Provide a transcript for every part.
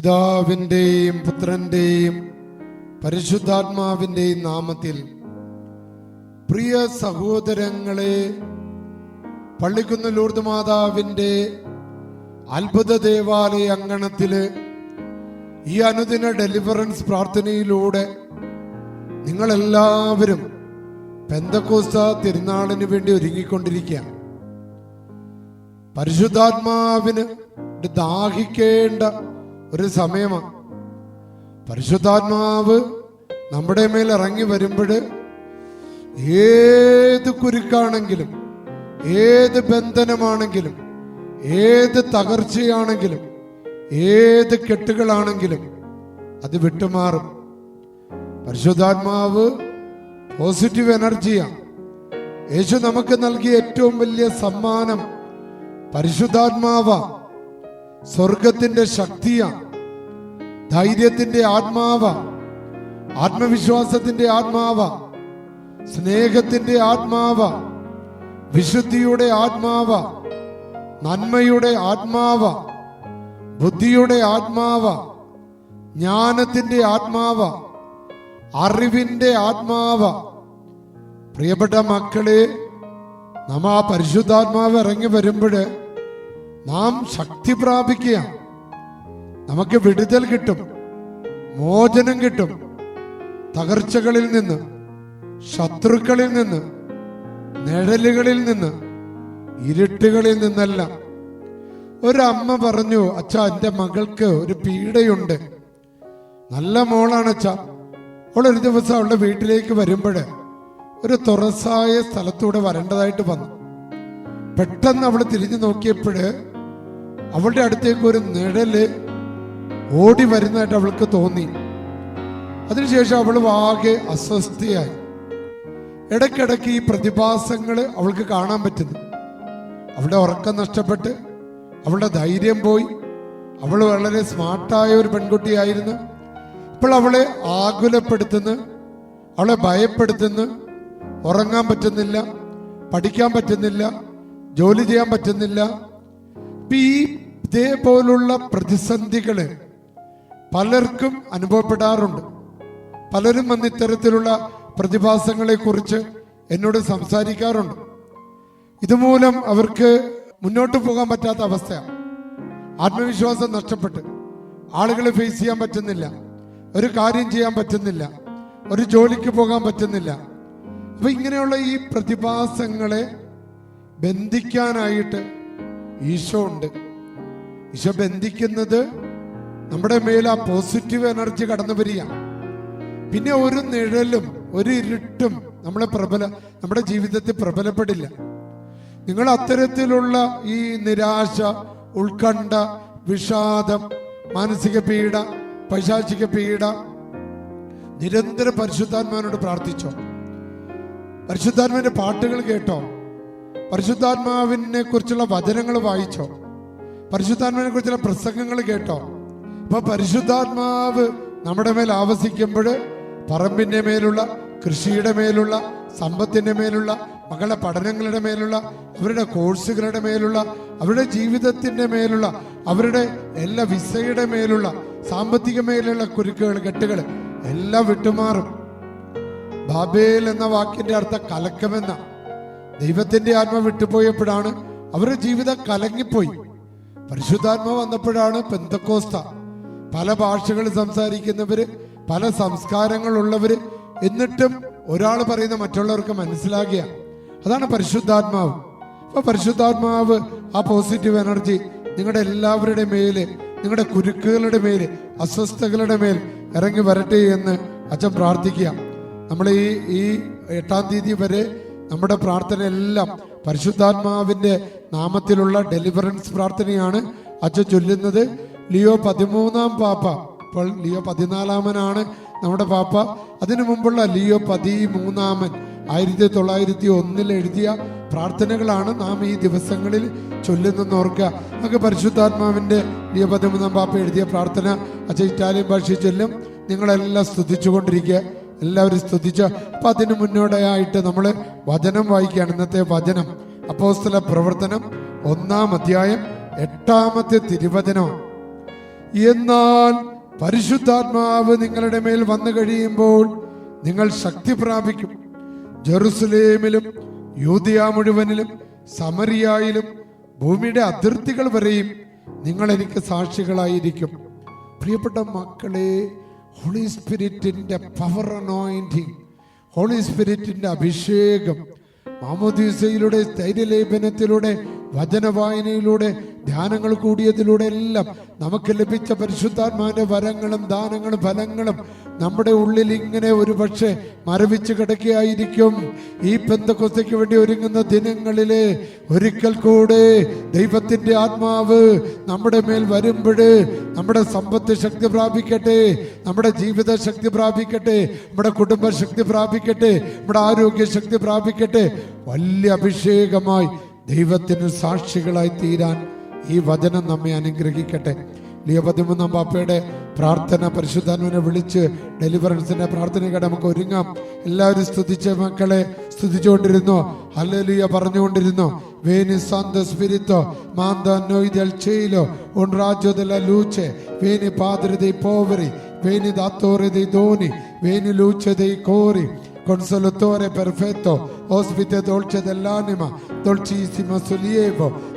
പിതാവിന്റെയും പുത്രന്റെയും പരിശുദ്ധാത്മാവിന്റെയും നാമത്തിൽ പ്രിയ സഹോദരങ്ങളെ പള്ളിക്കുന്ന് ലൂർദ് മാതാവിന്റെ അത്ഭുത ദേവാലയ അങ്കണത്തിൽ ഈ അനുദിന ഡെലിവറൻസ് പ്രാർത്ഥനയിലൂടെ നിങ്ങളെല്ലാവരും പെന്തക്കോസ്ത തിരുനാളിന് വേണ്ടി ഒരുങ്ങിക്കൊണ്ടിരിക്കുക. പരിശുദ്ധാത്മാവിന് ദാഹിക്കേണ്ട ഒരു സമയമാണ് പരിശുദ്ധാത്മാവ് നമ്മുടെ മേൽ ഇറങ്ങി വരുമ്പോൾ ഏത് കുരുക്കാണെങ്കിലും ഏത് ബന്ധനമാണെങ്കിലും ഏത് തകർച്ചയാണെങ്കിലും ഏത് കെട്ടുകളാണെങ്കിലും അത് വിട്ടുമാറും. പരിശുദ്ധാത്മാവ് പോസിറ്റീവ് എനർജിയാണ്. യേശു നമുക്ക് നൽകിയ ഏറ്റവും വലിയ സമ്മാനം പരിശുദ്ധാത്മാവ സ്വർഗത്തിന്റെ ശക്തിയാണ് ധൈര്യത്തിന്റെ ആത്മാവ. ആത്മവിശ്വാസത്തിന്റെ ആത്മാവ. സ്നേഹത്തിന്റെ ആത്മാവ. വിശുദ്ധിയുടെ ആത്മാവ. നന്മയുടെ ആത്മാവ. ബുദ്ധിയുടെ ആത്മാവ. ജ്ഞാനത്തിന്റെ ആത്മാവ. അറിവിന്റെ ആത്മാവ. പ്രിയപ്പെട്ട മക്കളെ നമ്മ ആ പരിശുദ്ധാത്മാവ് ഇറങ്ങി വരുമ്പോൾ നാം ശക്തി പ്രാപിക്കുക നമുക്ക് വിടുതൽ കിട്ടും മോചനം കിട്ടും. തകർച്ചകളിൽ നിന്ന് ശത്രുക്കളിൽ നിന്ന് നിഴലുകളിൽ നിന്ന് ഇരുട്ടുകളിൽ നിന്നെല്ലാം. ഒരമ്മ പറഞ്ഞു അച്ഛ എന്റെ മകൾക്ക് ഒരു പീഡയുണ്ട്. നല്ല മോളാണ് അച്ഛ. അവൾ ഒരു ദിവസം അവളുടെ വീട്ടിലേക്ക് വരുമ്പോൾ ഒരു തുറസായ സ്ഥലത്തൂടെ വരേണ്ടതായിട്ട് വന്നു. പെട്ടെന്ന് അവൾ തിരിഞ്ഞു നോക്കിയപ്പോൾ അവളുടെ അടുത്തേക്ക് ഒരു നിഴൽ ഓടി വരുന്നതായിട്ട് അവൾക്ക് തോന്നി. അതിനുശേഷം അവൾ ആകെ അസ്വസ്ഥയായി. ഇടയ്ക്കിടയ്ക്ക് ഈ പ്രതിഭാസങ്ങൾ അവൾക്ക് കാണാൻ പറ്റുന്നു. അവളുടെ ഉറക്കം നഷ്ടപ്പെട്ട് അവളുടെ ധൈര്യം പോയി. അവൾ വളരെ സ്മാർട്ടായ ഒരു പെൺകുട്ടിയായിരുന്നു. ഇപ്പോൾ അവളെ ആകുലപ്പെടുത്തുന്നു അവളെ ഭയപ്പെടുത്തുന്നു. ഉറങ്ങാൻ പറ്റുന്നില്ല പഠിക്കാൻ പറ്റുന്നില്ല ജോലി ചെയ്യാൻ പറ്റുന്നില്ല ഇപ്പൊ ഈ ഇതേപോലുള്ള പ്രതിസന്ധികൾ പലർക്കും അനുഭവപ്പെടാറുണ്ട്. പലരും വന്ന് ഇത്തരത്തിലുള്ള പ്രതിഭാസങ്ങളെ കുറിച്ച് എന്നോട് സംസാരിക്കാറുണ്ട്. ഇതുമൂലം അവർക്ക് മുന്നോട്ട് പോകാൻ പറ്റാത്ത അവസ്ഥയാണ്. ആത്മവിശ്വാസം നഷ്ടപ്പെട്ട് ആളുകളെ ഫേസ് ചെയ്യാൻ പറ്റുന്നില്ല. ഒരു കാര്യം ചെയ്യാൻ പറ്റുന്നില്ല. ഒരു ജോലിക്ക് പോകാൻ പറ്റുന്നില്ല. അപ്പൊ ഇങ്ങനെയുള്ള ഈ പ്രതിഭാസങ്ങളെ ബന്ധിക്കാനായിട്ട് ഈശോ ഉണ്ട്. ഈശോ ബന്ധിക്കുന്നത് നമ്മുടെ മേൽ ആ പോസിറ്റീവ് എനർജി കടന്നു വരിക പിന്നെ ഒരു നിഴലും ഒരു ഇരുട്ടും നമ്മളെ പ്രബല നമ്മുടെ ജീവിതത്തിൽ പ്രബലപ്പെടില്ല. നിങ്ങൾ അത്തരത്തിലുള്ള ഈ നിരാശ ഉത്കണ്ഠ വിഷാദം മാനസിക പീഡ പൈശാചിക പീഡ നിരന്തരം പരിശുദ്ധാത്മാവിനോട് പ്രാർത്ഥിച്ചോ? പരിശുദ്ധാത്മാവിന്റെ പാട്ടുകൾ കേട്ടോ? പരിശുദ്ധാത്മാവിനെ കുറിച്ചുള്ള വചനങ്ങൾ വായിച്ചോ? പരിശുദ്ധാത്മാവിനെ കുറിച്ചുള്ള പ്രസംഗങ്ങൾ കേട്ടോ? അപ്പൊ പരിശുദ്ധാത്മാവ് നമ്മുടെ മേൽ ആവസിക്കുമ്പോൾ പറമ്പിന്റെ മേലുള്ള കൃഷിയുടെ മേലുള്ള സമ്പത്തിന്റെ മേലുള്ള മകളുടെ പഠനങ്ങളുടെ മേലുള്ള അവരുടെ കോഴ്സുകളുടെ മേലുള്ള അവരുടെ ജീവിതത്തിന്റെ മേലുള്ള അവരുടെ എല്ലാ വിസയുടെ മേലുള്ള സാമ്പത്തിക മേലുള്ള കുരുക്കുകൾ കെട്ടുകൾ എല്ലാം വിട്ടുമാറും. ബാബേൽ എന്ന വാക്കിന്റെ അർത്ഥം കലക്കമെന്ന ദൈവത്തിന്റെ ആത്മ വിട്ടുപോയപ്പോഴാണ് അവരുടെ ജീവിതം കലങ്ങിപ്പോയി. പരിശുദ്ധാത്മ വന്നപ്പോഴാണ് പെന്തക്കോസ്ത. പല ഭാഷകൾ സംസാരിക്കുന്നവര് പല സംസ്കാരങ്ങളുള്ളവര് എന്നിട്ടും ഒരാൾ പറയുന്ന മറ്റുള്ളവർക്ക് മനസ്സിലാകിയ അതാണ് പരിശുദ്ധാത്മാവ്. അപ്പൊ പരിശുദ്ധാത്മാവ് ആ പോസിറ്റീവ് എനർജി നിങ്ങളുടെ എല്ലാവരുടെ മേൽ നിങ്ങളുടെ കുരുക്കുകളുടെ മേൽ അസ്വസ്ഥതകളുടെ മേൽ ഇറങ്ങി വരട്ടെ എന്ന് അച്ഛൻ പ്രാർത്ഥിക്കുക. നമ്മൾ ഈ ഈ എട്ടാം തീയതി വരെ നമ്മുടെ പ്രാർത്ഥനയെല്ലാം പരിശുദ്ധാത്മാവിന്റെ നാമത്തിലുള്ള ഡെലിവറൻസ് പ്രാർത്ഥനയാണ്. അച്ഛൻ ചൊല്ലുന്നത് ലിയോ പതിമൂന്നാം പാപ്പ. ഇപ്പോൾ ലിയോ പതിനാലാമനാണ് നമ്മുടെ പാപ്പ. അതിനു മുമ്പുള്ള ലിയോ പതിമൂന്നാമൻ. ആയിരത്തി തൊള്ളായിരത്തി ഒന്നിൽ എഴുതിയ പ്രാർത്ഥനകളാണ് നാം ഈ ദിവസങ്ങളിൽ ചൊല്ലുന്നെന്ന് ഓർക്കുക. നമുക്ക് പരിശുദ്ധാത്മാവിന്റെ ലിയോ പതിമൂന്നാം പാപ്പ എഴുതിയ പ്രാർത്ഥന അച്ഛൻ ഇറ്റാലിയൻ ഭാഷയിൽ ചൊല്ലും. നിങ്ങളെല്ലാം സ്തുതിച്ചുകൊണ്ടിരിക്കുക. എല്ലാവരും സ്തുതിച്ച അപ്പൊ അതിന് മുന്നോടിയായിട്ട് നമ്മൾ വചനം വായിക്കുകയാണ്. ഇന്നത്തെ വചനം അപ്പോസ്തല പ്രവർത്തനം ഒന്നാം അധ്യായം എട്ടാമത്തെ തിരുവചനം. എന്നാൽ പരിശുദ്ധാത്മാവ് നിങ്ങളുടെ മേൽ വന്നു കഴിയുമ്പോൾ നിങ്ങൾ ശക്തി പ്രാപിക്കും. ജെറുസലേമിലും യൂതിയ മുഴുവനിലും സമറിയായിലും ഭൂമിയുടെ അതിർത്തികൾ വരെയും നിങ്ങൾ എനിക്ക് സാക്ഷികളായിരിക്കും. പ്രിയപ്പെട്ട മക്കളെ ഹോളി സ്പിരിറ്റിന്റെ പവർ അനോയിന്റിങ് ഹോളി സ്പിരിറ്റിന്റെ അഭിഷേകം മാമോദീസയിലൂടെ സ്ഥൈര്യലേപനത്തിലൂടെ വചനവായനയിലൂടെ ധ്യാനങ്ങൾ കൂടിയതിലൂടെ എല്ലാം നമുക്ക് ലഭിച്ച പരിശുദ്ധാത്മാവിന്റെ വരങ്ങളും ദാനങ്ങളും ഫലങ്ങളും നമ്മുടെ ഉള്ളിൽ ഇങ്ങനെ ഒരു പക്ഷേ മരവിച്ച് കിടക്കുകയായിരിക്കും. ഈ പെന്തക്കൊത്തയ്ക്ക് വേണ്ടി ഒരുങ്ങുന്ന ദിനങ്ങളിൽ ഒരിക്കൽ കൂടെ ദൈവത്തിന്റെ ആത്മാവ് നമ്മുടെ മേൽ വരുമ്പോൾ നമ്മുടെ സമ്പത്ത് ശക്തി പ്രാപിക്കട്ടെ നമ്മുടെ ജീവിത ശക്തി പ്രാപിക്കട്ടെ നമ്മുടെ കുടുംബ ശക്തി പ്രാപിക്കട്ടെ നമ്മുടെ ആരോഗ്യ ശക്തി പ്രാപിക്കട്ടെ. വലിയ അഭിഷേകമായി ദൈവത്തിന് സാക്ഷികളായി തീരാൻ ഈ വചനം നമ്മെ അനുഗ്രഹിക്കട്ടെ. ലിയപതിമൂന്നാം പാപ്പയുടെ പ്രാർത്ഥന പരിശുദ്ധാൻവിനെ വിളിച്ച് ഡെലിവറൻസിന്റെ പ്രാർത്ഥനയ്ക്കിടെ നമുക്ക് ഒരുങ്ങാം. എല്ലാവരും സ്തുതിച്ച മക്കളെ സ്തുതിച്ചുകൊണ്ടിരുന്നു. അല്ലെ പറഞ്ഞുകൊണ്ടിരുന്നു. ിമോ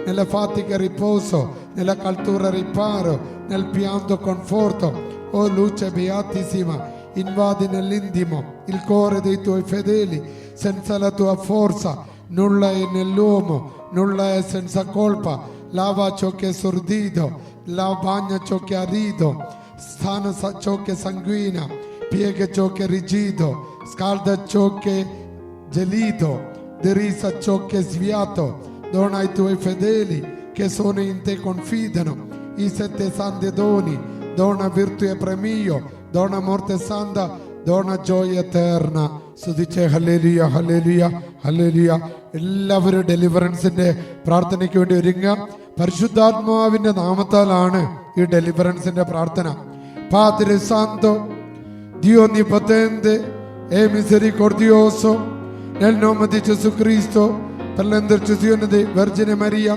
നില ഫാത്തിക്കറി പോസോ നില കൾത്തൂറി പാറോ nel pianto conforto. O luce beatissima, invadi nell'intimo il cuore dei tuoi fedeli, senza la tua forza nulla è nell'uomo, nulla è senza colpa. Lava ciò che è sordito, la ciò che è arido, sana sa- ciò che sanguina, piega ciò che è rigido, scalda ciò che è gelito, derisa ciò che è sviato, dona ai tuoi fedeli che sono in te confidano i sette santi doni, dona virtue e premio, dona morte santa, dona gioia eterna. സ്തുതിച്ച് hallelujah hallelujah hallelujah എല്ലാവരും ഡെലിവറൻസിന്റെ പ്രാർത്ഥനയ്ക്ക് വേണ്ടി ഒരുങ്ങുക പരിശുദ്ധാത്മാവിന്റെ നാമത്താലാണ് ഈ ഡെലിവറൻസിന്റെ പ്രാർത്ഥന Padre Santo, Dio Onnipotente e misericordioso, nel nome di Gesù Cristo, per l'intercessione di Vergine Maria,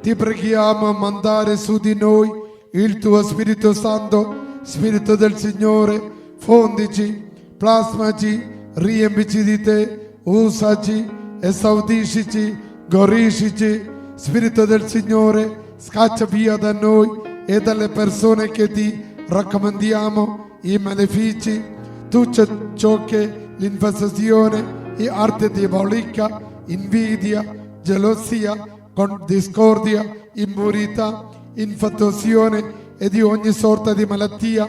ti preghiamo a mandare su di noi il tuo Spirito Santo, Spirito del Signore, fondici, plasmaci, riempici di te, usaci, esaudiscici, goriscici, Spirito del Signore, scaccia via da noi e dalle persone che ti raccomandiamo i malefici, tutto ciò che l'infestazione, e arte diabolica, invidia, gelosia, con discordia, impurità, infatuazione e di ogni sorta di malattia.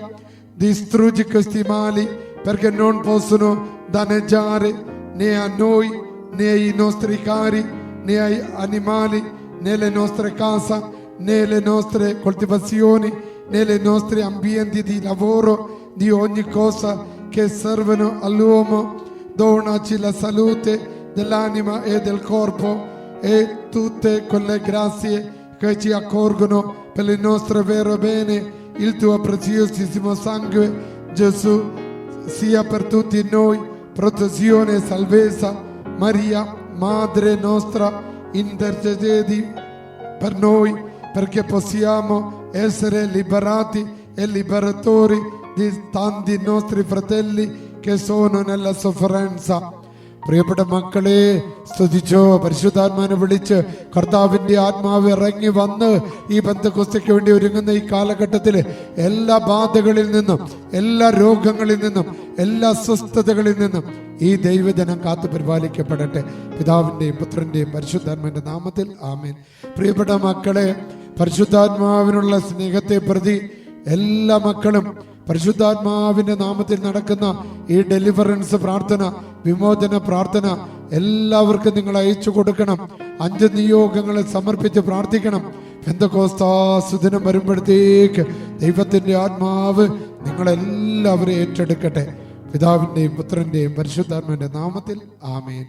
Distruggi questi mali perché non possono danneggiare né a noi né ai nostri cari né ai animali né le nostre case né le nostre coltivazioni né nei nostri ambienti di lavoro di ogni cosa che servono all'uomo donaci la salute dell'anima e del corpo e tutte quelle grazie che ci accorgono per il nostro vero bene il tuo preziosissimo sangue Gesù sia per tutti noi protezione e salvezza. Maria, Madre nostra, intercedi per noi perché possiamo essere liberati e liberatori di tanti nostri fratelli che sono nella sofferenza. പ്രിയപ്പെട്ട മക്കളെ സ്തുതിച്ചോ. പരിശുദ്ധാത്മാനെ വിളിച്ച് കർത്താവിന്റെ ആത്മാവ് ഇറങ്ങി വന്ന് ഈ ബന്ധക്കുസ്തയ്ക്ക് വേണ്ടി ഒരുങ്ങുന്ന ഈ കാലഘട്ടത്തിൽ എല്ലാ ബാധകളിൽ നിന്നും എല്ലാ രോഗങ്ങളിൽ നിന്നും എല്ലാ അസ്വസ്ഥതകളിൽ നിന്നും ഈ ദൈവജനം കാത്തു പരിപാലിക്കപ്പെടട്ടെ. പിതാവിന്റെയും പുത്രന്റെയും പരിശുദ്ധാത്മാവിന്റെ നാമത്തിൽ ആമേൻ. പ്രിയപ്പെട്ട മക്കളെ പരിശുദ്ധാത്മാവിനുള്ള സ്നേഹത്തെ പ്രതി എല്ലാ മക്കളും പരിശുദ്ധാത്മാവിന്റെ നാമത്തിൽ നടക്കുന്ന ഈ ഡെലിവറൻസ് പ്രാർത്ഥന വിമോചന പ്രാർത്ഥന എല്ലാവർക്കും നിങ്ങൾ അയച്ചു കൊടുക്കണം. അഞ്ച് നിയോഗങ്ങളെ സമർപ്പിച്ച് പ്രാർത്ഥിക്കണം. എന്തൊക്കെ വരുമ്പോഴത്തേക്ക് ദൈവത്തിന്റെ ആത്മാവ് നിങ്ങളെല്ലാവരും ഏറ്റെടുക്കട്ടെ. പിതാവിന്റെയും പുത്രന്റെയും പരിശുദ്ധാത്മാവിന്റെ നാമത്തിൽ ആമേൻ.